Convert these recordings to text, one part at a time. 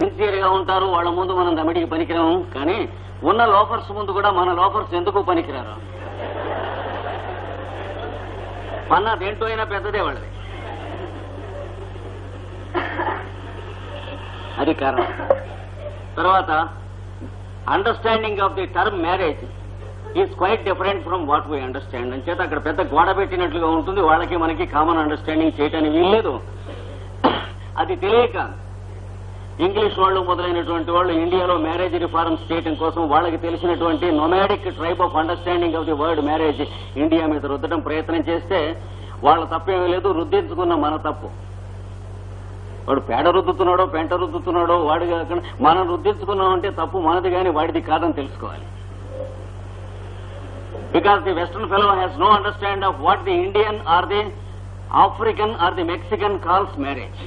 సిన్సియర్గా ఉంటారు వాళ్ళ ముందు మనం దమిడికి పనికిరాము. కానీ ఉన్న లోఫర్స్ ముందు కూడా మన లోఫర్స్ ఎందుకు పనికిరారు? పన్న దేంట్లో అయినా పెద్దదే వాళ్ళది. అది కారణం. తర్వాత understanding of the term marriage is quite different from what we understand అని చేత అక్కడ పెద్ద గోడ పెట్టినట్లుగా ఉంటుంది. వాళ్ళకి మనకి కామన్ అండర్స్టాండింగ్ చేయటానికి వీల్లేదు. అది తెలియక ఇంగ్లీష్ వాళ్ళు మొదలైనటువంటి వాళ్ళు ఇండియాలో మ్యారేజ్ రిఫార్మ్స్ చేయడం కోసం వాళ్ళకి తెలిసినటువంటి nomadic tribe of understanding of the word marriage India మీద రుద్దడం ప్రయత్నం చేస్తే వాళ్ళ తప్పేమీ లేదు రుద్దించుకున్న మన తప్పు. వాడు పేడ రుద్దుతున్నాడో పెంట రుద్దుతున్నాడో వాడు కాకుండా మనం రుద్దించుకున్నామంటే తప్పు మనది కానీ వాడిది కాదని తెలుసుకోవాలి. Because the western fellow has no understand of what the Indian or the African or the Mexican calls marriage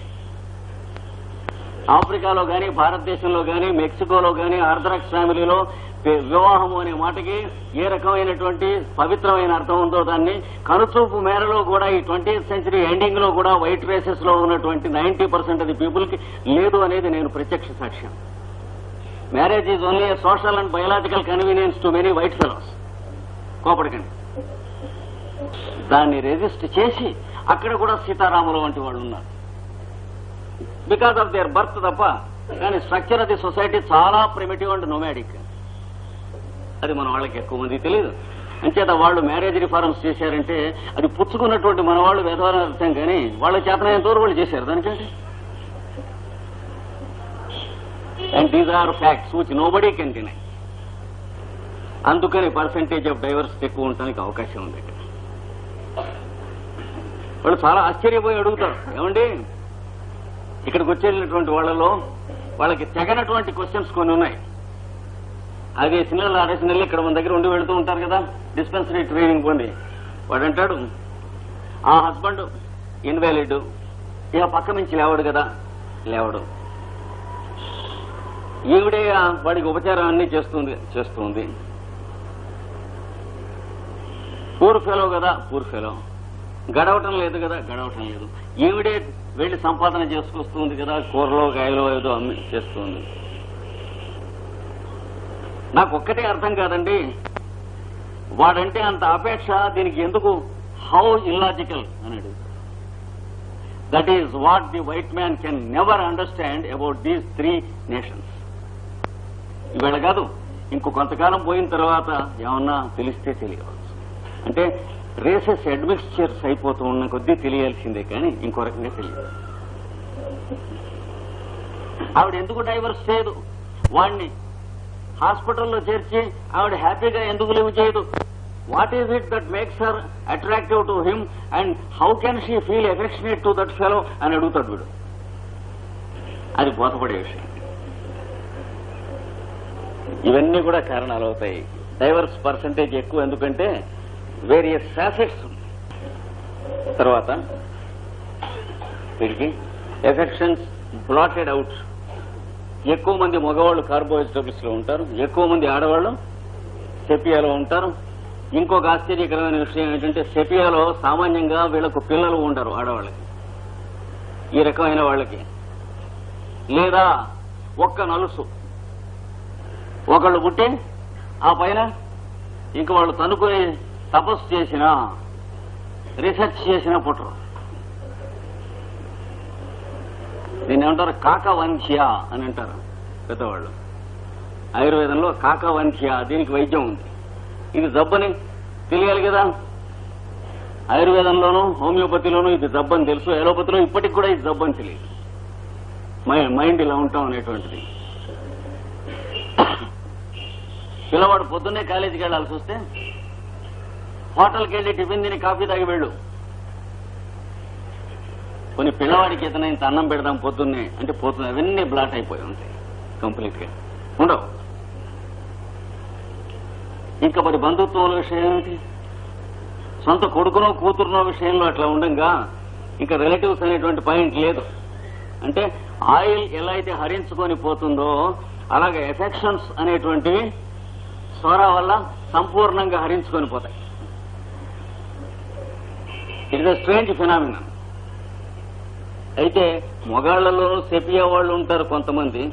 ఆఫ్రికాలో గాని భారతదేశంలో గాని మెక్సికోలో గాని ఆర్థరాక్స్ ఫ్యామిలీలో వివాహము అనే మాటకి ఏ రకమైనటువంటి పవిత్రమైన అర్థం ఉందో దాన్ని కనుచూపు మేరలో కూడా ఈ ట్వంటీ సెంచరీ ఎండింగ్లో కూడా వైట్ రేసెస్లో ఉన్నటువంటి నైన్టీ పర్సెంట్ అది పీపుల్కి లేదు అనేది నేను ప్రత్యక్ష సాక్ష్యం. Marriage is only social and biological convenience to many white fellows. కోపడకండి. దాన్ని రెజిస్ట్ చేసి అక్కడ కూడా సీతారాములు వంటి వాళ్ళు ఉన్నారు. బికాస్ ఆఫ్ దేర్ బర్త్ తప్ప కానీ స్ట్రక్చర్ ఆఫ్ ది సొసైటీ చాలా ప్రిమిటివ్ అండ్ నొమాడిక్ అది మన వాళ్ళకి ఎక్కువ మంది తెలియదు అంచేత వాళ్ళు మ్యారేజ్ రిఫార్మ్స్ చేశారంటే అది పుచ్చుకున్నటువంటి మన వాళ్ళు వ్యవహారం అర్థం కానీ వాళ్ళ చేతనైనంత వరకు వాళ్ళు చేశారు. దానికంటే. And these are facts which nobody can deny అందుకని పర్సంటేజ్ ఆఫ్ డైవర్సిటీ ఎక్కువ ఉండడానికి అవకాశం ఉంది ఇక్కడ. వాళ్ళు చాలా ఆశ్చర్యపోయి అడుగుతారు. ఏమండి? ఇక్కడికి వచ్చేటటువంటి వాళ్ళలో వాళ్ళకి తెగనటువంటి క్వశ్చన్స్ కొన్ని ఉన్నాయి. అదే సినిమాలు ఆడేసిన వెళ్ళి ఇక్కడ మన దగ్గర ఉండి వెళుతూ ఉంటారు కదా. డిస్పెన్సరీ ట్రైనింగ్ పొంది వాడు అంటాడు ఆ హస్బెండ్ ఇన్వాలిడ్ ఇక పక్క నుంచి లేవాడు కదా. లేవడు. ఈవిడే వాడికి ఉపచారం అన్ని చేస్తుంది చేస్తుంది. పూర్ ఫెలో కదా పూర్ ఫెలో గడవటం లేదు కదా గడవటం లేదు. ఈవిడే వెళ్ళి సంపాదన చేసుకొస్తుంది కదా కూరలో గాయలో ఏదో అమ్మి చేస్తుంది. నాకు ఒక్కటే అర్థం కాదండి. వాడంటే అంత అపేక్ష దీనికి ఎందుకు? హౌ ఇల్లాజికల్ అన్నాడు. That is what the white man can never understand about these three nations ఇవాళ కాదు ఇంకో కొంతకాలం పోయిన తర్వాత ఏమన్నా తెలిస్తే తెలియవచ్చు. అంటే రేసెస్ అడ్మిక్స్చర్స్ అయిపోతూ ఉన్న కొద్దీ తెలియాల్సిందే కానీ ఇంకో రకంగా తెలియదు. ఆవిడ ఎందుకు డైవర్స్ చేయదు? వాడిని హాస్పిటల్లో చేర్చి ఆవిడ హ్యాపీగా ఎందుకు లివ్ చేయదు? What is it that makes her attractive to him and how can she feel affectionate to that fellow అని అడుగుతాడు వీడు. అది బోధపడే విషయం. ఇవన్నీ కూడా కారణాలు అవుతాయి. డైవర్స్ పర్సంటేజ్ ఎక్కువ ఎందుకంటే వేరియస్ ఫ్యాసెట్స్ తర్వాత? వీడికి ఎఫెక్షన్స్ బ్లాటెడ్ అవుట్ ఎక్కువ మంది మగవాళ్ళు కార్బోహైడ్రేట్స్లో ఉంటారు ఎక్కువ మంది ఆడవాళ్ళు సెపియాలో ఉంటారు. ఇంకొక ఆశ్చర్యకరమైన విషయం ఏంటంటే సెపియాలో సామాన్యంగా వీళ్ళకు పిల్లలు ఉండరు ఆడవాళ్ళకి. ఈ రకమైన వాళ్ళకి. లేదా ఒక్క నలుసు. ఒకళ్ళు పుట్టి ఆ పైన ఇంక వాళ్ళు తనుకొని తపస్సు చేసినా రీసెర్చ్ చేసినా పుట్టరు దీన్ని ఏమంటారు? కాకవంశ్య అని అంటారు పెద్దవాళ్ళు. ఆయుర్వేదంలో కాకవంశ్య దీనికి వైద్యం ఉంది. ఇది జబ్బని తెలియాలి కదా? ఆయుర్వేదంలోనూ హోమియోపతిలోనూ ఇది జబ్బని తెలుసు. ఎలోపతిలో ఇప్పటికి కూడా ఇది జబ్బని తెలియదు. మైండ్ ఇలా ఉంటాం అనేటువంటిది. పిల్లవాడు పొద్దున్నే కాలేజీకి వెళ్ళాల్సి వస్తే హోటల్కి వెళ్ళి టిఫిన్ తిని కాఫీ తాగి వెళ్ళు. కొన్ని పిల్లవాడికి ఏదైనా ఇంత అన్నం పెడదాం పొద్దున్నే అంటే పోతుంది అవన్నీ బ్లాట్ అయిపోయి ఉంటాయి. కంప్లీట్గా. ఉండవు. ఇంకా మరి బంధుత్వంలో విషయం ఏమిటి? సొంత కొడుకునో కూతురునో విషయంలో అట్లా ఉండంగా ఇంకా రిలేటివ్స్ అనేటువంటి పాయింట్ లేదు. అంటే ఆయిల్ ఎలా అయితే హరించుకొని పోతుందో అలాగే ఎఫెక్షన్స్ అనేటువంటివి సోరా వల్ల సంపూర్ణంగా హరించుకొని పోతాయి. It is a strange phenomena అయితే మొగాళ్ళలోనూ సెపియా వాళ్ళు ఉంటారు కొంతమంది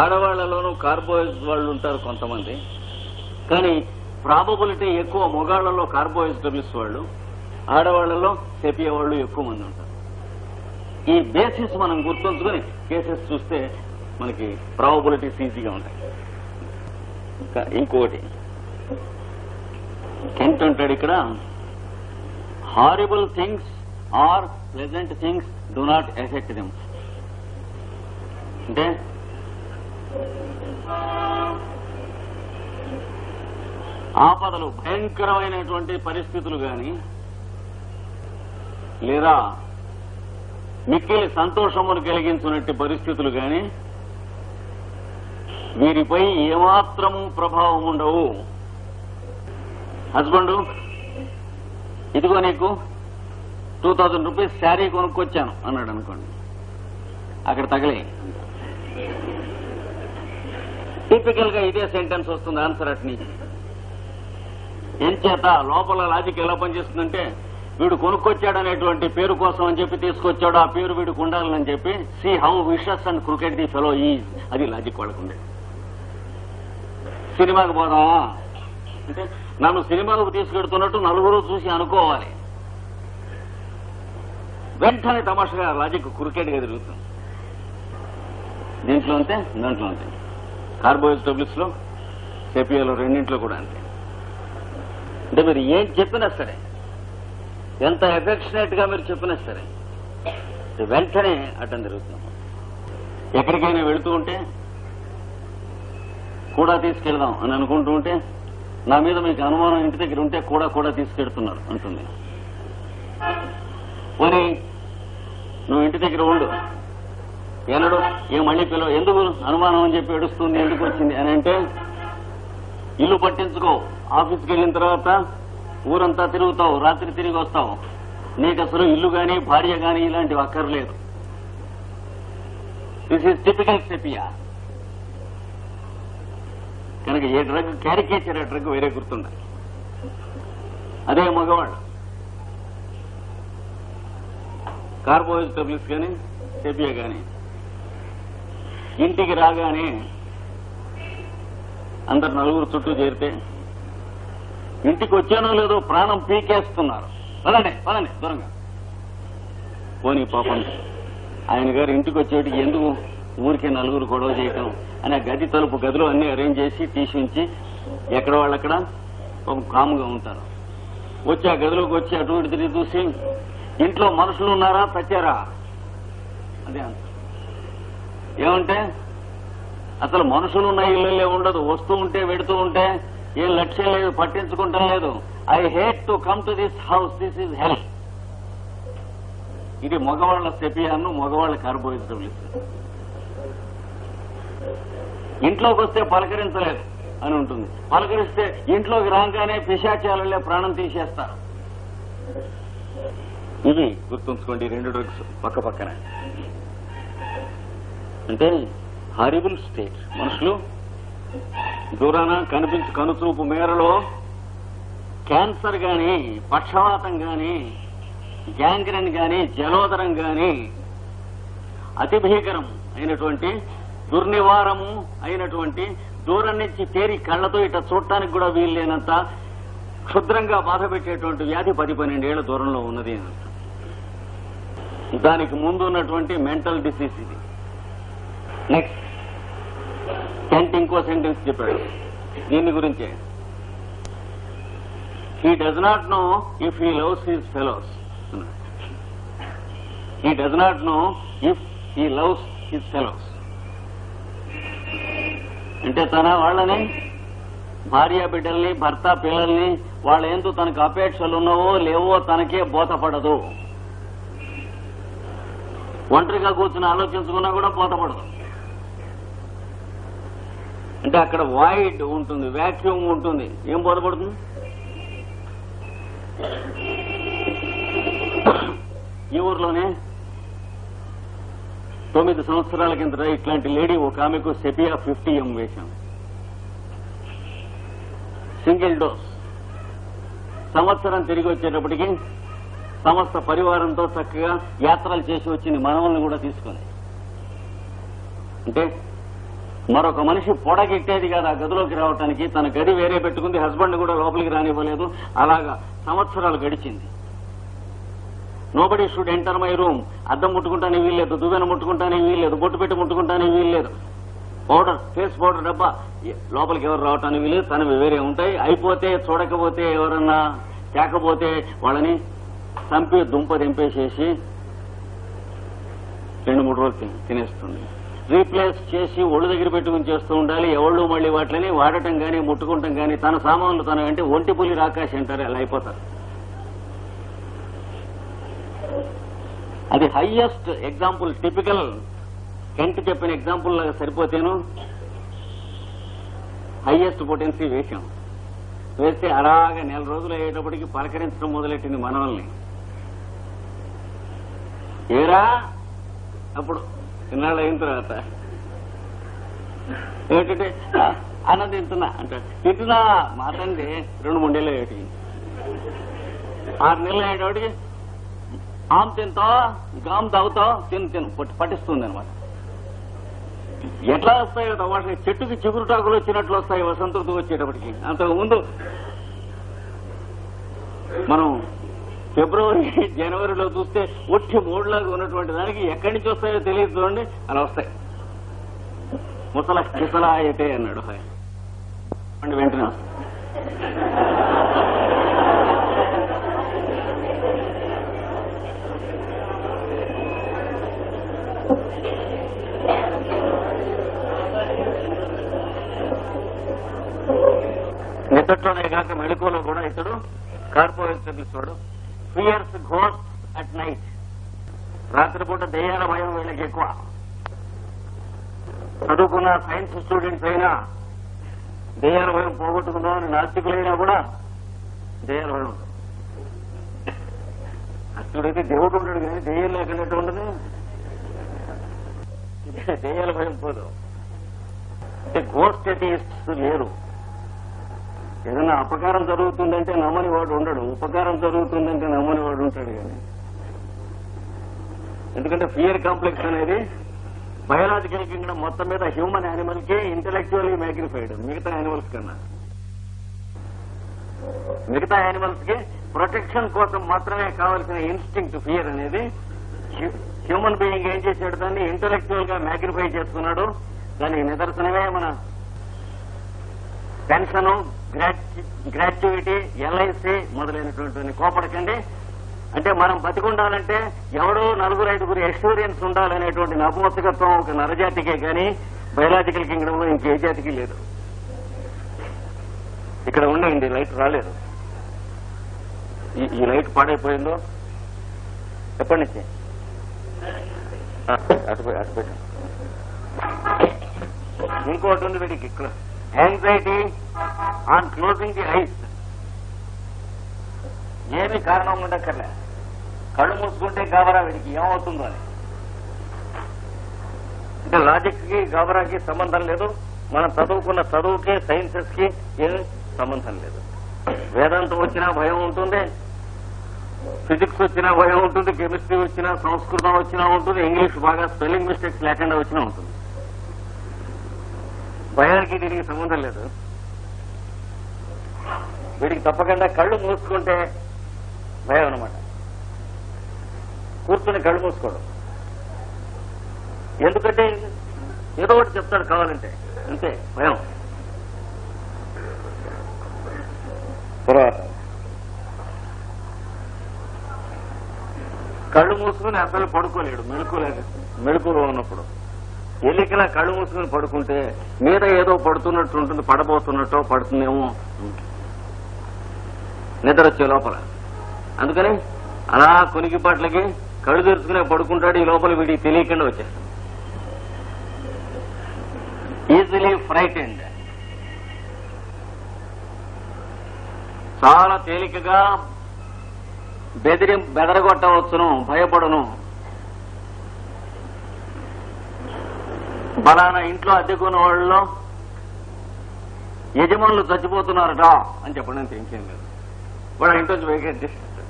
ఆడవాళ్ళలోనూ కార్బోహైడ్రేట్స్ వాళ్ళు ఉంటారు కొంతమంది. కానీ ప్రాబబిలిటీ ఎక్కువ మొగాళ్ళలో కార్బోహైడ్రేట్స్ వాళ్ళు ఆడవాళ్ళలో సెపియా వాళ్ళు ఎక్కువ మంది ఉంటారు. ఈ బేసిస్ మనం గుర్తుంచుకొని కేసెస్ చూస్తే మనకి ప్రాబబిలిటీస్ ఈజీగా ఉంటాయి. ఇంకా ఇంకోటి కెంట్ ఇక్కడ horrible things or pleasant things do not affect them అంటే ఆపదలు భయంకరమైనటువంటి పరిస్థితులు గాని లేదా మిక్కిలి సంతోషమును కలిగించినట్టు పరిస్థితులు గాని వీరిపై ఏమాత్రము ప్రభావం ఉండవు. హస్బెండ్ ఇదిగో నీకు టూ థౌజండ్ రూపీస్ శారీ కొనుక్కొచ్చాను అన్నాడు అనుకోండి. అక్కడ తగలే. టిపికల్గా ఇదే సెంటెన్స్ వస్తుంది ఆన్సర్ అట్ నుంచి ఎంచేత లోపల లాజిక్ ఎలా పనిచేస్తుందంటే వీడు కొనుక్కొచ్చాడనేటువంటి పేరు కోసం అని చెప్పి తీసుకొచ్చాడు ఆ పేరు వీడికి ఉండాలని చెప్పి see how vicious and cricket the fellow ఈ అది లాజిక్ వాళ్ళకుండే. సినిమాకి పోదామా? అంటే నన్ను సినిమాలకు తీసుకెడుతున్నట్టు నలుగురు చూసి అనుకోవాలి. వెంటనే తమాషగా లాజిక్ కురికేట్గా తిరుగుతుంది దీంట్లో అంతే దాంట్లో అంతే. కార్బోహైడ్రేట్స్లో సెపియాలో రెండింట్లో కూడా అంతే. అంటే మీరు ఏం చెప్పినా సరే ఎంత ఎఫెక్షనేట్గా మీరు చెప్పినా సరే వెంటనే అడ్డం జరుగుతున్నాం ఎక్కడికైనా వెళుతూ ఉంటే కూడా తీసుకెళ్దాం అని అనుకుంటూ ఉంటే నా మీద మీకు అనుమానం ఇంటి దగ్గర ఉంటే కూడా కూడా తీసుకెడుతున్నారు అంటుంది. పోనీ నువ్వు ఇంటి దగ్గర ఉండు. ఎనడు ఏ మళ్ళీ పిల్లలు ఎందుకు అనుమానం అని చెప్పి ఏడుస్తుంది ఎందుకు వచ్చింది అని అంటే ఇల్లు పట్టించుకో. ఆఫీస్కి వెళ్ళిన తర్వాత ఊరంతా తిరుగుతావు రాత్రి తిరిగి వస్తావు. నీకు అసలు ఇల్లు గాని భార్య గాని ఇలాంటివి అక్కర్లేదు. దిస్ ఈజ్ టిపికల్ సెపియా కనుక ఏ డ్రగ్ క్యారికేచర్ ఆ డ్రగ్ వేరే గుర్తుండాలి అదే మగవాళ్ళు. కార్బోహైడ్ టాబ్లెట్స్ కానీ సెపియా కానీ ఇంటికి రాగానే అందరు నలుగురు చుట్టూ చేరితే ఇంటికి వచ్చానో లేదో ప్రాణం పీకేస్తున్నారు. పదండి పదండి దూరంగా. పోనీ పాపం. ఆయన గారు ఇంటికి వచ్చేటికి ఎందుకు ఊరికే నలుగురు గొడవ చేయటం? అని గది తలుపు గదిలో అన్ని అరేంజ్ చేసి తీసి ఉంచి ఎక్కడ వాళ్ళక్కడ కాముగా ఉంటారు. వచ్చి ఆ గదిలోకి వచ్చి అటు ఇటు తిరిగి చూసి ఇంట్లో మనుషులు ఉన్నారా? చచ్చారా అదే అంత. ఏమంటే అసలు మనుషులు ఉన్న ఇళ్ళలే ఉండదు. వస్తూ ఉంటే వెడుతూ ఉంటే ఏం లక్ష్యం లేదు పట్టించుకుంటాం లేదు. I hate to come to this house this is health ఇది మగవాళ్ళ సెపియాను మగవాళ్ళ కార్బోహైడ్రేట్ ఇంట్లోకి వస్తే పలకరించలేదు అని ఉంటుంది. పలకరిస్తే ఇంట్లోకి రాగానే పిశాచాలలే ప్రాణం తీసేస్తారు. ఇది గుర్తుంచుకోండి రెండు డ్రగ్స్ పక్క పక్కన. అంటే హరిబుల్ స్టేట్ మనుషులు దూరాన కనిపించి కనుచూపు మేరలో క్యాన్సర్ గాని పక్షవాతం గాని గ్యాంగ్రెన్ గాని జలోదరం గాని అతి భీకరం అయినటువంటి దుర్నివారము అయినటువంటి దూరం నుంచి తేరి కళ్ళతో ఇట చూడటానికి కూడా వీల్లేనంత క్షుద్రంగా బాధ పెట్టేటువంటి వ్యాధి పది పన్నెండేళ్ళ దూరంలో ఉన్నది అనంత దానికి ముందు ఉన్నటువంటి మెంటల్ డిసీజ్ ఇది. నెక్స్ట్ టెంట్ ఇంకో సెంటెన్స్ చెప్పాడు. దీని గురించే. He does not know if he loves his fellows he does not know if he loves his fellows అంటే తన వాళ్ళని భార్య బిడ్డల్ని భర్త పిల్లల్ని వాళ్ళ తనకు అపేక్షలు ఉన్నావో లేవో తనకే బోధపడదు. ఒంటరిగా కూర్చుని ఆలోచించుకున్నా కూడా బోధపడదు. అంటే అక్కడ వాయిడ్ ఉంటుంది వ్యాక్యూమ్ ఉంటుంది. ఏం బోధపడుతుంది? ఈ ఊర్లోనే తొమ్మిది సంవత్సరాల కింద ఇట్లాంటి లేడీ ఒక ఆమెకు సెపియా ఫిఫ్టీ ఎం వేశాం. Single dose. సంవత్సరం తిరిగి వచ్చేటప్పటికి సమస్త పరివారంతో చక్కగా యాత్రలు చేసి వచ్చింది మనవల్ని కూడా తీసుకుని. అంటే మరొక మనిషి పొడగెట్టేది కాదు ఆ గదిలోకి రావటానికి తన గది వేరే పెట్టుకుంది హస్బెండ్ కూడా లోపలికి రానివ్వలేదు. అలాగా సంవత్సరాలు గడిచింది. Nobody should enter my room అద్దం ముట్టుకుంటానే వీల్లేదు దువ్వెన ముట్టుకుంటానే వీల్లేదు బొట్టు పెట్టి ముట్టుకుంటానే వీల్లేదు. పౌడర్ ఫేస్ పౌడర్ డబ్బా. లోపలికి ఎవరు రావటానికి వీలేదు తనవి వేరే ఉంటాయి. అయిపోతే చూడకపోతే ఎవరన్నా తేకపోతే వాళ్ళని చంపి దుంప దింపేసేసి రెండు మూడు రోజులు తినేస్తుంది. రీప్లేస్ చేసి ఒళ్ళు దగ్గర పెట్టుకుని చేస్తూ ఉండాలి. ఎవళ్ళు మళ్ళీ వాటిని వాడటం కానీ ముట్టుకుంటాం కానీ తన సామాన్లు తన అంటే ఒంటి పులి రాకాశ అంటారు. అలా అయిపోతారు. అది హైయెస్ట్ ఎగ్జాంపుల్ టిపికల్ కెంట్ చెప్పిన ఎగ్జాంపుల్ లాగా సరిపోతేను హైయెస్ట్ పొటెన్సీ వేశాం. వేస్తే అలాగా నెల రోజులు అయ్యేటప్పటికి పలకరించడం మొదలెట్టింది మనల్ని. ఏరా? అప్పుడు ఇన్నాళ్ళు అయిన తర్వాత. ఏంటంటే అన్న తింటున్నా అంటే తింటున్నా మా తండ్రి రెండు మూడేళ్ళు అయ్యేటికి ఆరు నెలలు అయ్యేటప్పటికి ఆమ్ తింటా గామ్ తాగుతా తిను తిను. పట్టిస్తుంది అనమాట ఎట్లా వస్తాయో వాటికి చెట్టుకి చిగురుటాకులు వచ్చినట్లు వస్తాయి వసంత ఋతువు వచ్చేటప్పటికి. అంతకు ముందు మనం ఫిబ్రవరి జనవరిలో చూస్తే ఒట్టి మూడులాగా ఉన్నటువంటి దానికి ఎక్కడి నుంచి వస్తాయో తెలియదు చూడండి అలా వస్తాయి. ముసల కిసలా అయితే అన్నాడు వెంటనే వస్తాయి. నిద్రలోనే కాక మెళకువలో కూడా ఇతడు కార్పొరేట్ వాడు. ఫియర్స్ ఘోస్ అట్ నైట్ రాత్రిపూట దయ్యాల భయం వీళ్ళకి ఎక్కువ. చదువుకున్న సైన్స్ స్టూడెంట్స్ అయినా దయ్యాల భయం పోగొట్టుకుందామని నాస్తికులైనా కూడా దయ్యాల భయం. ఉంటుంది. అస్తుడైతే దేవుడు ఉంటాడు కానీ దయ్యం లేకుండా ఉండదు దెయ్యాల భయం పోదు. అంటే గోస్ట్ అథియిస్ట్స్ లేరు. ఏదైనా అపకారం జరుగుతుందంటే నమ్మని వాడు ఉండడు. ఉపకారం జరుగుతుందంటే నమ్మని వాడు ఉంటాడు కానీ. ఎందుకంటే ఫియర్ కాంప్లెక్స్ అనేది బయలాజికల్ కింగ్డమ్ మొత్తం మీద హ్యూమన్ యానిమల్కి ఇంటలెక్చువల్లీ మ్యాగ్నిఫైడ్ మిగతా యానిమల్స్ కన్నా. మిగతా యానిమల్స్కి ప్రొటెక్షన్ కోసం మాత్రమే కావాల్సిన ఇన్స్టింక్ట్ ఫియర్ అనేది హ్యూమన్ బీయింగ్ ఏం చేశాడు? దాన్ని ఇంటలెక్చువల్గా మ్యాగ్నిఫై చేసుకున్నాడు. దానికి నిదర్శనమే మన పెన్షన్ గ్రాట్యుటీ ఎల్ఐసి మొదలైనటువంటి కోపడకండి. అంటే మనం బతికుండాలంటే ఎవడో నలుగురు ఐదుగురు ఎక్స్పీరియన్స్ ఉండాలనేటువంటి నపుంసకత్వం ఒక నరజాతికే కానీ బయలాజికల్ కింగ్డమ్లో ఇంకే జాతికి లేదు. ఇక్కడ ఉండండి లైట్ రాలేదు. ఈ- ఈ లైట్ పాడైపోయిందో? ఎప్పటి నుంచి ఆ, అటు పోయి- అటు పెట్టు. ఇంకోటి ఉంది వీడికి anxiety on closing the eyes ఏమి కారణం ఉండక్కర్లే. కళ్ళు మూసుకుంటే గాబరా వీడికి ఏమవుతుందో అని. అంటే లాజిక్కి గాబరాకి సంబంధం లేదు. మనం చదువుకున్న చదువుకి సైన్సెస్కి ఏమి సంబంధం లేదు. వేదాంతం వచ్చినా భయం ఉంటుంది. ఫిజిక్స్ వచ్చినా భయం ఉంటుంది కెమిస్ట్రీ వచ్చినా సంస్కృతం వచ్చినా ఉంటుంది ఇంగ్లీష్ బాగా స్పెల్లింగ్ మిస్టేక్స్ లేకుండా వచ్చినా ఉంటుంది. భయానికి దీనికి సంబంధం లేదు. వీడికి తప్పకుండా కళ్ళు మూసుకుంటే భయం అనమాట కూర్చుని కళ్ళు మూసుకోవడం. ఎందుకంటే ఏదో ఒకటి చెప్తాడు కావాలంటే. అంతే భయం. తర్వాత కళ్ళు మూసుకుని అసలు పడుకోలేడు మెళుకులేదు మెళుకులో ఉన్నప్పుడు. ఎల్లికలా కళ్ళు మూసుకుని పడుకుంటే మీద ఏదో పడుతున్నట్టు ఉంటుంది పడబోతున్నట్టో పడుతుందేమో. నిద్ర వచ్చే లోపల. అందుకని అలా కొనికి పాటలకి కళ్ళు తెరుచుకునే పడుకుంటాడు ఈ లోపల వీడికి తెలియకుండా వచ్చేస్తాడు. ఈజీలీ ఫ్రైటెండ్ చాలా తేలికగా బెదిరి బెదరగొట్టవచ్చును భయపడును. బలానా ఇంట్లో అద్దెకున్న వాళ్ళలో యజమానులు చచ్చిపోతున్నారట అని చెప్పడం ఇంకేం లేదు. వాడు ఇంట్లో వేకెట్ చేసేస్తాడు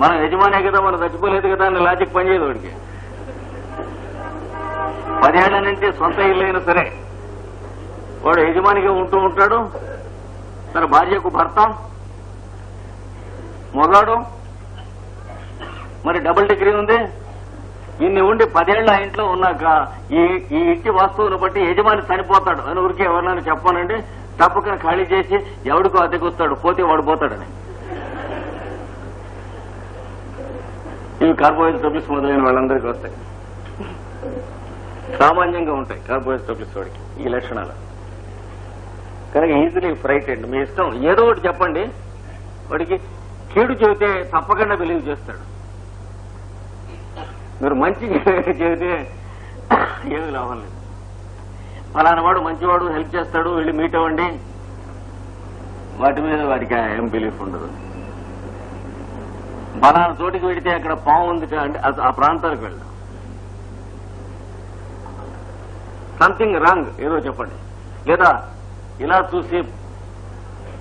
మనం యజమానే కదా మనం చచ్చిపోలేదు కదా అని లాజిక్ పనిచేయదు వాడికి. పదేళ్ళ నుంచి సొంత ఇల్లు అయినా సరే వాడు యజమానిగా ఉంటూ ఉంటాడు తన భార్యకు భర్త మొగాడు? మరి డబుల్ డిగ్రీ ఉంది? ఇన్ని ఉండి పదేళ్ళ ఆ ఇంట్లో ఉన్నాక ఈ ఈ ఇంటి వస్తువును బట్టి యజమాని చనిపోతాడు అని ఊరికి ఎవరినైనా చెప్పానండి. తప్పకని ఖాళీ చేసి ఎవడికో అద్దెకొస్తాడు. పోతే వాడు పోతాడని. ఇవి కార్బోహైడ్రేట్ టబ్లెట్స్ మొదలైన వాళ్ళందరికీ వస్తాయి. సామాన్యంగా ఉంటాయి కార్బోహైడ్రేట్ టబ్లెట్స్ వాడికి ఈ లక్షణాలు. కనుక ఈజీలీ ఫ్రైట్ అండి. మీ ఇష్టం. ఏదో ఒకటి చెప్పండి. వాడికి కీడు చెబితే తప్పకుండా బిలీవ్ చేస్తాడు. మీరు మంచి చెబితే ఏమి లాభం లేదు. ఫలానా వాడు మంచివాడు హెల్ప్ చేస్తాడు వెళ్ళి మీట్ అవ్వండి. వాటి మీద వాడికి ఏం బిలీఫ్ ఉండదు. ఫలానా చోటికి వెడితే అక్కడ పాము ఉంది అంటే ఆ- ప్రాంతాలకు వెళ్దాం. సంథింగ్ రాంగ్ ఏదో చెప్పండి. లేదా ఇలా చూసి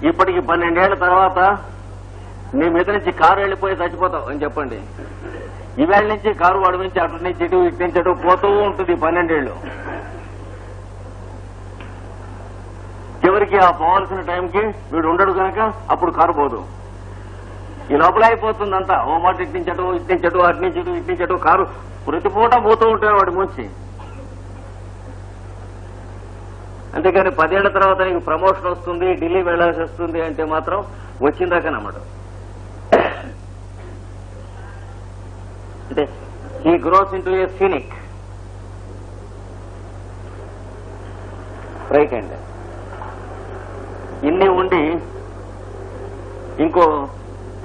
ఇప్పటికి పన్నెండేళ్ళ తర్వాత నీ మీద నుంచి కారు వెళ్ళిపోయి చచ్చిపోతావు అని చెప్పండి. ఈవేళ నుంచి కారు వాడి నుంచి అటు నుంచి ఇటు ఇటు నుంచి అటు పోతూ ఉంటుంది పన్నెండేళ్ళు. పన్నెండేళ్ళు చివరికి ఆ పోవాల్సిన టైంకి వీడు ఉండడు కనుక అప్పుడు కారు పోదు. ఈ లోపల అయిపోతుందంతా. ఓ మాట ఇట్టించటం ఇట్టించటం అటు నుంచి ఇటు కారు ప్రతి పూట పోతూ ఉంటాడు వాడి ముంచి. అంతేకాని పదేళ్ళ తర్వాత నీకు ప్రమోషన్ వస్తుంది ఢిల్లీ వెళ్ళాల్సి వస్తుంది అంటే మాత్రం వచ్చిందాక నమ్మడం అంటే he grows in to a ఫినిక్ right అండి ఇన్ని ఉండి ఇంకో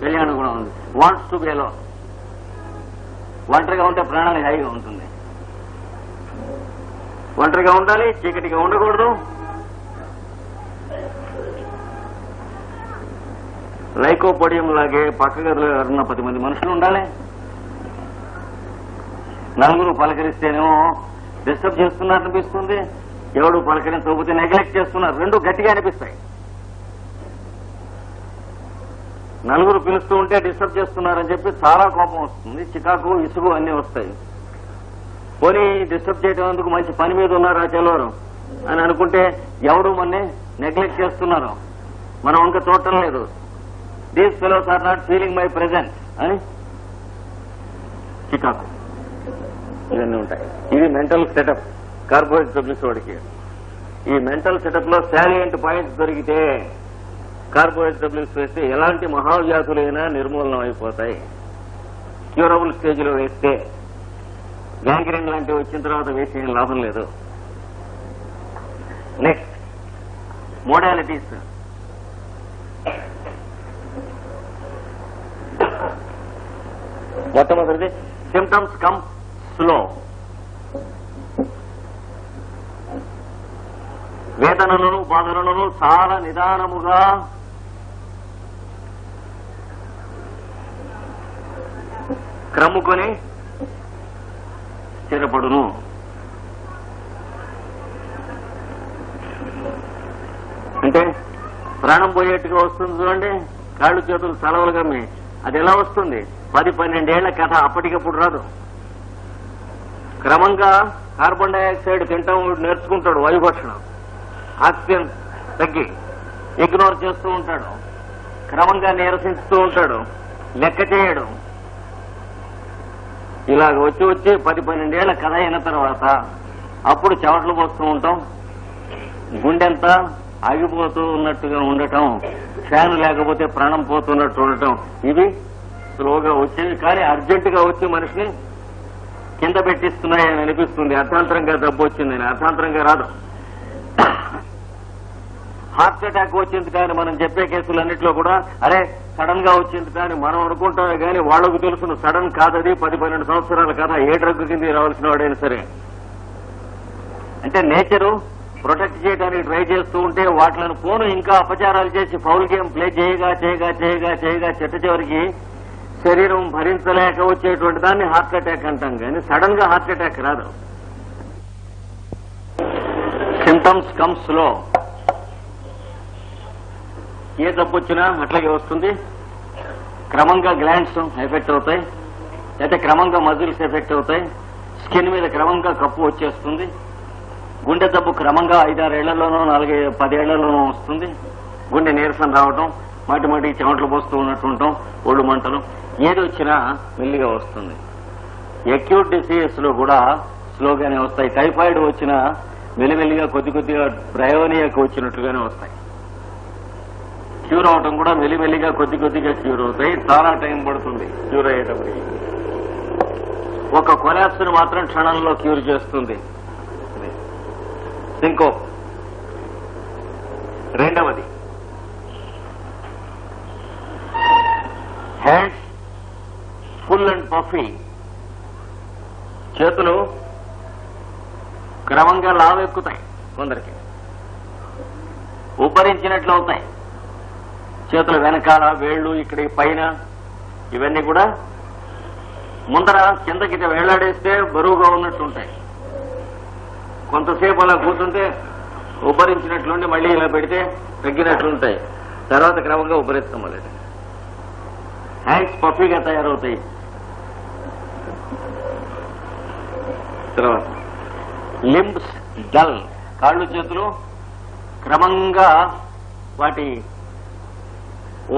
కళ్యాణం కూడా ఉంది. వాంట్స్ టు బేలో ఒంటరిగా ఉంటే ప్రాణాలు హాయిగా ఉంటుంది. ఒంటరిగా ఉండాలి చీకటిగా ఉండకూడదు. లైకోపొడియం లాగే పక్క గదిలో ఉన్న పది మంది మనుషులు ఉండాలి. నలుగురు పలకరిస్తేనేమో డిస్టర్బ్ చేస్తున్నారు అనిపిస్తుంది. ఎవడు పలకరించకపోతే నెగ్లెక్ట్ చేస్తున్నారు. రెండు గట్టిగా అనిపిస్తాయి. నలుగురు పిలుస్తూ ఉంటే డిస్టర్బ్ చేస్తున్నారని చెప్పి చాలా కోపం వస్తుంది. చికాకు ఇసుగు అన్ని వస్తాయి. పోనీ డిస్టర్బ్ చేయడం ఎందుకు? మంచి పని మీద ఉన్నారా చెలవరు అని అనుకుంటే ఎవడు మన్ని నెగ్లెక్ట్ చేస్తున్నారు? మనం ఇంకా చూడటం లేదు. These fellows are not feeling my present అని చికాకు. ఇవన్నీ ఉంటాయి. ఇది మెంటల్ సెటప్ కార్పొరేట్ టబ్లెట్స్ వాడికి. ఈ మెంటల్ సెటప్లో శాలియంట్ పాయింట్స్ దొరికితే కార్పొరేట్ టబ్లెట్స్ వేస్తే ఎలాంటి మహావ్యాధులైనా నిర్మూలనం అయిపోతాయి. క్యూరబుల్ స్టేజ్లో వేస్తే గ్యాంగ్రీన్ లాంటివి వచ్చిన తర్వాత వేసి లాభం లేదు. నెక్స్ట్ మోడాలిటీస్ మొట్టమొదటిది సిమ్టమ్స్ కమ్ స్లో వేదనలను బాధలను చాలా నిదానముగా క్రమ్ముకొని స్థిరపడును. అంటే ప్రాణం పోయేట్టుగా వస్తుంది చూడండి కాళ్ళు చేతులు సెలవులు కమ్మి అది ఎలా వస్తుంది? పది పన్నెండేళ్ళ కథ అప్పటికప్పుడు రాదు. క్రమంగా కార్బన్ డైఆక్సైడ్ తింటాం నేర్చుకుంటాడు వాయుభక్షణం ఆక్సిజన్ తగ్గి ఇగ్నోర్ చేస్తూ ఉంటాడు. క్రమంగా నిరసిస్తూ ఉంటాడు. లెక్క చేయడం. ఇలాగ వచ్చి వచ్చి పది పన్నెండేళ్ళ కథ అయిన తర్వాత అప్పుడు చెమటలు పోస్తూ ఉంటాం. గుండెంతా ఆగిపోతూ ఉన్నట్టుగా ఉండటం ఫ్యాన్ లేకపోతే ప్రాణం పోతున్నట్టు ఉండటం ఇవి స్లోగా వచ్చేవి కానీ అర్జెంటుగా వచ్చి మనిషిని కింద పెట్టిస్తున్నాయని అనిపిస్తుంది. అర్థాంతరంగా దెబ్బ వచ్చిందని. అర్థాంతరంగా రాదు. హార్ట్ అటాక్ వచ్చింది కానీ మనం చెప్పే కేసులన్నింటిలో కూడా అరే సడన్గా వచ్చింది కానీ మనం అనుకుంటామే కానీ వాళ్ళకు తెలుసును. సడన్ కాదది పది పన్నెండు సంవత్సరాల కదా ఏ డ్రగ్ కింద రావాల్సిన వాడైనా సరే. అంటే నేచరు ప్రొటెక్ట్ చేయడానికి ట్రై చేస్తూ ఉంటే వాటిలను పోను ఇంకా అపచారాలు చేసి ఫౌల్ గేమ్ ప్లే చేయగా చేయగా చేయగా చేయగా చెట్టు చివరికి శరీరం భరించలేక వచ్చేటువంటి దాన్ని హార్ట్ అటాక్ అంటాం కానీ సడన్గా హార్ట్ అటాక్ రాదు. Symptoms comes slow. ఏ జబ్బు వచ్చినా అట్లాగే వస్తుంది. క్రమంగా గ్లాండ్స్ ఎఫెక్ట్ అవుతాయి. అయితే క్రమంగా మజిల్స్ ఎఫెక్ట్ అవుతాయి. స్కిన్ మీద క్రమంగా కప్పు వచ్చేస్తుంది. గుండె జబ్బు క్రమంగా ఐదారేళ్ళలోనూ నాలుగు పదేళ్ళలోనూ వస్తుంది. గుండె నీరసం రావడం మాటి మాటి చెమటలు పోస్తూ ఉన్నట్టు ఉంటాం ఒళ్ళు మంటలు. ఏది వచ్చినా మెల్లిగా వస్తుంది. అక్యూట్ డిసీజెస్లో కూడా స్లోగానే వస్తాయి. టైఫాయిడ్ వచ్చినా మెల్లిమెల్లిగా కొద్ది కొద్దిగా డ్రైవనియాకి వచ్చినట్లుగానే వస్తాయి. క్యూర్ అవటం కూడా మెల్లిమెల్లిగా కొద్ది కొద్దిగా క్యూర్ అవుతాయి. చాలా టైం పడుతుంది క్యూర్ అయ్యేటప్పటికి. ఒక కొలాప్స్ను మాత్రం క్షణంలో క్యూర్ చేస్తుంది. ఇంకో రెండవది హ్యాండ్స్ ఫుల్ అండ్ పఫీ. చేతులు క్రమంగా లావెక్కుతాయి కొందరికి. ఉపరించినట్లు అవుతాయి. చేతుల వెనకాల వేళ్ళు ఇక్కడ పైన ఇవన్నీ కూడా ముందర కిందకి ఇట్లా వేలాడేస్తే బరువుగా ఉన్నట్టు ఉంటాయి కొంతసేపు అలా కూర్చుంటే ఉబ్బరించినట్లుండి మళ్ళీ ఇలా పెడితే తగ్గినట్లుంటాయి. తర్వాత క్రమంగా ఉబ్బరిస్తాం మొదటి హ్యాండ్స్ పఫీగా తయారవుతాయి. తర్వాత లింబ్స్ డల్ కాళ్ళు చేతులు క్రమంగా వాటి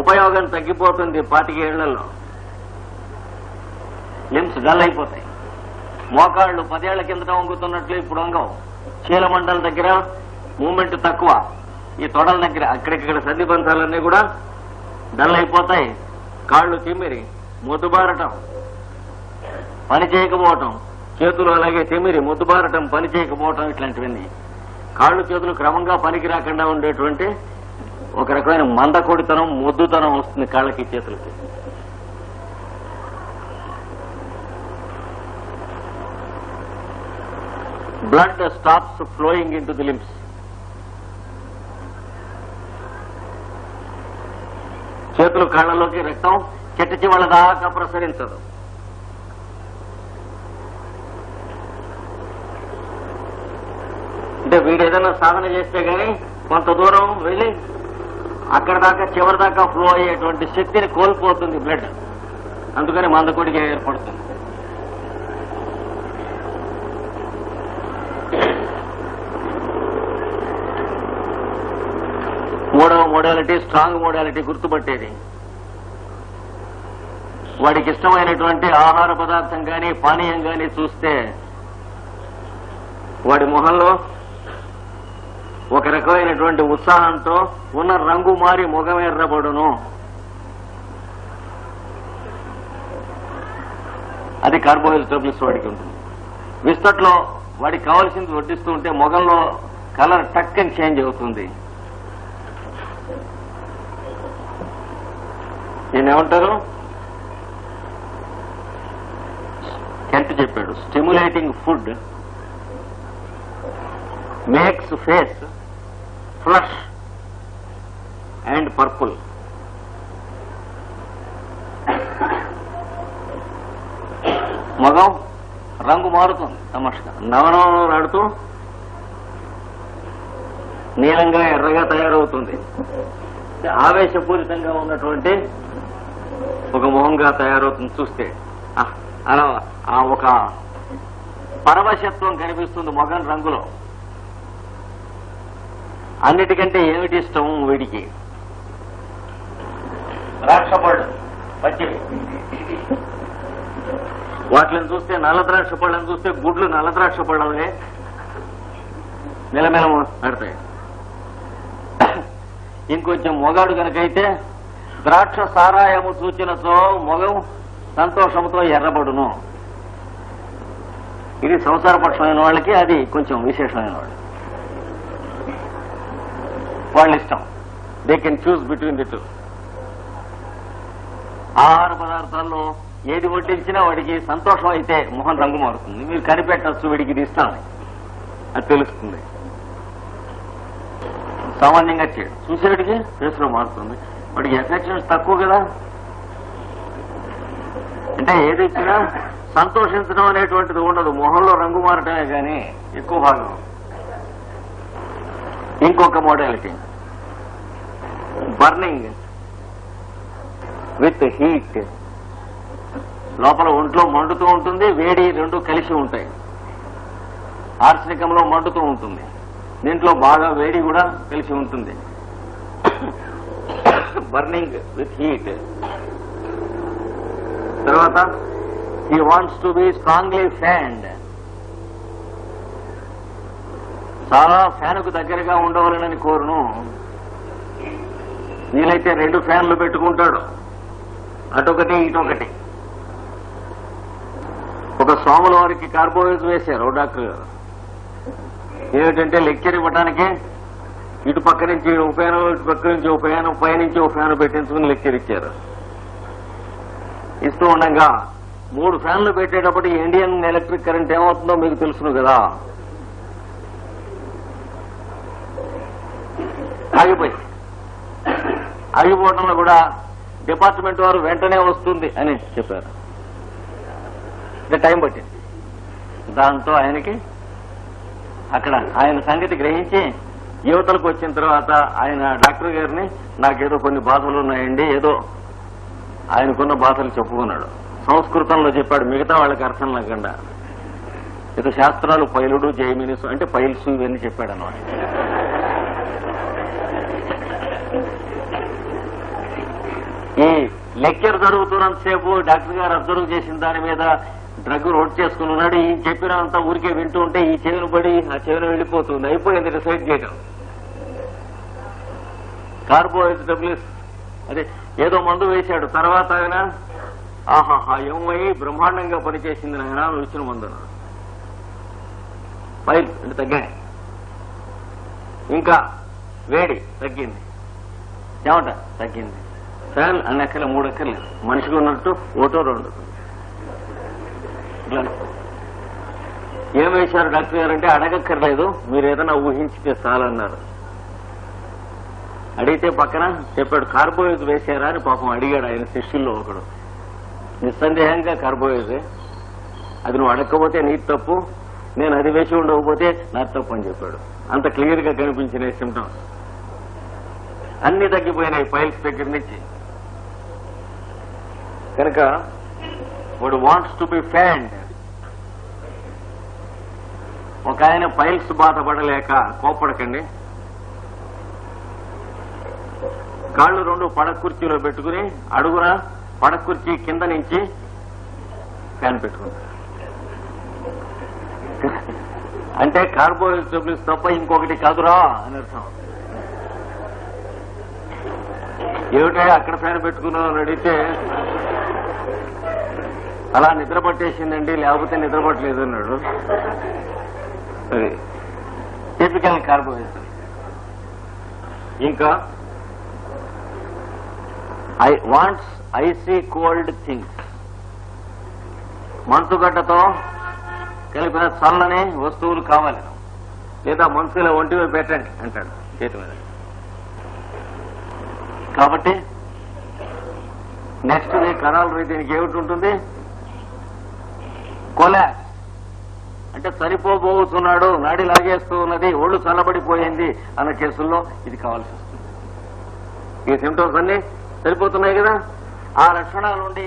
ఉపయోగం తగ్గిపోతుంది పాతికేళ్ళలో లింబ్స్ డల్ అయిపోతాయి. మోకాళ్ళు పదేళ్ళ కిందట వంగుతున్నట్లు ఇప్పుడు వంగవు. చీలమండల దగ్గర మూమెంట్ తక్కువ. ఈ తొడల దగ్గర అక్కడిక్కడ సంధిబంధాలన్నీ కూడా డల్ అయిపోతాయి. కాళ్ళు తిమ్మిరి మొద్దుబారటం పని చేయకపోవటం చేతులు అలాగే తిమిరి ముద్దుబారటం పని చేయకపోవటం ఇట్లాంటివన్నీ. కాళ్ళు చేతులు క్రమంగా పనికి రాకుండా ఉండేటువంటి ఒక రకమైన మందకొడితనం మొద్దుతనం వస్తుంది కాళ్ళకి చేతులకి. Blood stops flowing in to the limbs చేతులు కాళ్ళలోకి రక్తం చెట్టు చివళ్ళ దాకా ప్రసరించదు. అంటే వీడు ఏదైనా సాధన చేస్తే గానీ కొంత దూరం వెళ్ళి అక్కడ దాకా చివరి దాకా ఫ్లో అయ్యేటువంటి శక్తిని కోల్పోతుంది బ్లడ్ అందుకని మందకొడిగా ఏర్పడుతుంది. మూడవ మోడాలిటీ స్ట్రాంగ్ మోడాలిటీ గుర్తుపట్టేది. వాడికి ఇష్టమైనటువంటి ఆహార పదార్థం కానీ పానీయం కానీ చూస్తే వాడి మొహంలో ఒక రకమైనటువంటి ఉత్సాహంతో ఉన్న రంగు మారి ముఖం ఎర్రబడును. అది కార్బోహైడ్రేట్స్ వాడికి ఉంటుంది. విస్తట్లో వాడికి కావాల్సింది వడ్డిస్తూ ఉంటే మొగంలో కలర్ టక్ అని చేంజ్ అవుతుంది. ఈయన ఏమంటారు కెంట్ చెప్పాడు stimulating food makes face flush and purple మగం రంగు మారుతుంది. తమాషగా నవనవనం రాడుతూ నీలంగా ఎర్రగా తయారవుతుంది. ఆవేశపూరితంగా ఉన్నటువంటి ఒక మొహంగా తయారవుతుంది. చూస్తే అలా ఆ ఒక పరవశత్వం కనిపిస్తుంది మొగం రంగులో. అన్నిటికంటే ఏమిటి ఇష్టం వీడికి? వాటిని చూస్తే నల్ల ద్రాక్ష పళ్ళని చూస్తే గుడ్లు నల్ల ద్రాక్ష పళ్ళవే. నిలమెల నడతాయి ఇంకొంచెం మొగాడు కనుకైతే ద్రాక్ష సారాయము సూచనతో మొగం సంతోషంతో ఎర్రబడును. ఇది సంసారపక్షమైన వాళ్ళకి అది కొంచెం విశేషమైన వాళ్ళు వాళ్ళ ఇష్టం they can choose between the two ఆహార పదార్థాల్లో ఏది వడ్డించినా వాడికి సంతోషం అయితే మొహం రంగు మారుతుంది. మీరు కనిపెట్టచ్చు వీడికి ఇది ఇస్తామని అది తెలుస్తుంది. సామాన్యంగా చేయడు చూసేటికి ఫేస్లో మారుతుంది. వాడికి ఎఫెక్షన్స్ తక్కువ కదా. అంటే ఏది ఇచ్చినా సంతోషించడం అనేటువంటిది ఉండదు. మొహంలో రంగు మారటమే కానీ ఎక్కువ భాగం. ఇంకొక మోడాలిటీ బర్నింగ్ విత్ హీట్ లోపల ఒంట్లో మండుతూ ఉంటుంది వేడి రెండు కలిసి ఉంటాయి. ఆర్సనికంలో మండుతూ ఉంటుంది. దీంట్లో బాగా వేడి కూడా కలిసి ఉంటుంది. బర్నింగ్ విత్ హీట్ తర్వాత he wants to be strongly fanned చాలా ఫ్యాన్కు దగ్గరగా ఉండవాలని కోరును. వీలైతే రెండు ఫ్యాన్లు పెట్టుకుంటాడు. అటొకటి ఇటొకటి. ఒక సోముల వారికి కార్బోహైడ్రేట్ వేశారు డాక్టర్ గారు. ఏమిటంటే లెక్చర్ ఇవ్వటానికి ఇటు పక్క నుంచి ఒక ఫ్యాన్ ఇటు పక్క నుంచి ఒక ఫ్యాన్ పైనుంచి ఒక ఫ్యాన్ పెట్టించుకుని లెక్చర్ ఇచ్చారు. ఇస్తూ ఉండగా మూడు ఫ్యాన్లు పెట్టేటప్పుడు ఇండియన్ ఎలక్ట్రిక్ కరెంట్ ఏమవుతుందో మీకు తెలుసును కదా. ఆగిపోయి. ఆగిపోవడంలో కూడా డిపార్ట్మెంట్ వారు వెంటనే వస్తుంది అని చెప్పారు. అంటే టైం పట్టింది. దాంతో ఆయనకి అక్కడ ఆయన సంగతి గ్రహించి యువతలకు వచ్చిన తర్వాత ఆయన డాక్టర్ గారిని నాకేదో కొన్ని బాధలు ఉన్నాయండి ఏదో ఆయనకున్న బాధలు చెప్పుకున్నాడు. సంస్కృతంలో చెప్పాడు మిగతా వాళ్ళకి అర్థం లేకుండా. ఏదో శాస్త్రాలు పైలుడు జైమినిసు అంటే పైల్సు ఇవన్నీ చెప్పాడు అన్నమాట. ఈ లెక్చర్ జరుగుతున్నంతసేపు డాక్టర్ గారు అబ్జర్వ్ చేసిన దాని మీద డ్రగ్ రోడ్ చేసుకుని ఉన్నాడు. ఈ చెప్పినంతా ఊరికే వింటూ ఉంటే ఈ చెవిని పడి ఆ చెవిని వెళ్ళిపోతుంది. అయిపోయింది డిసైడ్ చేయడం కార్బోహైడ్రేట్ అదే ఏదో మందు వేశాడు. తర్వాత ఆయన ఆహాహా ఏమై బ్రహ్మాండంగా పనిచేసింది ఆయన ఇచ్చిన మందు. పైల్ అంటే తగ్గాయి. ఇంకా వేడి తగ్గింది. ఏమంట తగ్గింది. ఫ్యాన్ అన్ని ఎక్కల మూడు ఎక్కర్లేదు మనిషికి ఉన్నట్టు ఓటో రెండు. ఏమేశారు ఏం వేశారు డాక్టర్ గారు అంటే అడగక్కర్లేదు. మీరు ఏదైనా ఊహించితే చాలన్నారు. అడిగితే పక్కన చెప్పాడు కార్బోహైడ్రేట్ వేశారా? అని పాపం అడిగాడు ఆయన శిష్యుల్లో ఒకడు. నిస్సందేహంగా కార్బోహైడ్రేట్ అది నువ్వు అడగకపోతే నీ తప్పు నేను అది వేసి ఉండకపోతే నా తప్పు అని చెప్పాడు. అంత క్లియర్గా కనిపించిన సిమ్టమ్స్ అన్ని తగ్గిపోయినాయి ఫైల్స్ దగ్గర నుంచి. కనుక వాడు వాంట్స్ టు బి ఫ్యాండ్ ఒక ఆయన ఫైల్స్ బాధపడలేక కోపడకండి కాళ్ళు రెండు పడక కుర్చీలో పెట్టుకుని అడుగున పడక కుర్చీ కింద నుంచి ఫ్యాన్ పెట్టుకుంటారు అంటే కార్బోహైడ్రేట్స్ తప్ప ఇంకొకటి కాదురా అని అర్థం. ఏమిటో అక్కడ ఫ్యాన్ పెట్టుకున్నావు అని అడిగితే అలా నిద్ర పట్టేసిందండి లేకపోతే నిద్రపట్టలేదు అన్నాడు. అది టిపికల్ కార్బోహైడ్రేట్ ఇంకా I wants icy cold things మంచుగడ్డతో కలిపిన చల్లని వస్తువులు కావాలి. లేదా మనుషుల ఒంటి మీద పెట్టండి అంటాడు చేతి మీద. కాబట్టి నెక్స్ట్ డే కణాలు దీనికి ఏమిటి ఉంటుంది? కొలా. అంటే సరిపోబోతున్నాడు నాడి లాగేస్తూ ఉన్నది ఒళ్ళు చల్లబడిపోయింది అన్న కేసుల్లో ఇది కావాల్సి వస్తుంది. ఈ సిమ్టమ్స్ అన్ని సరిపోతున్నాయి కదా? ఆ లక్షణాల నుండి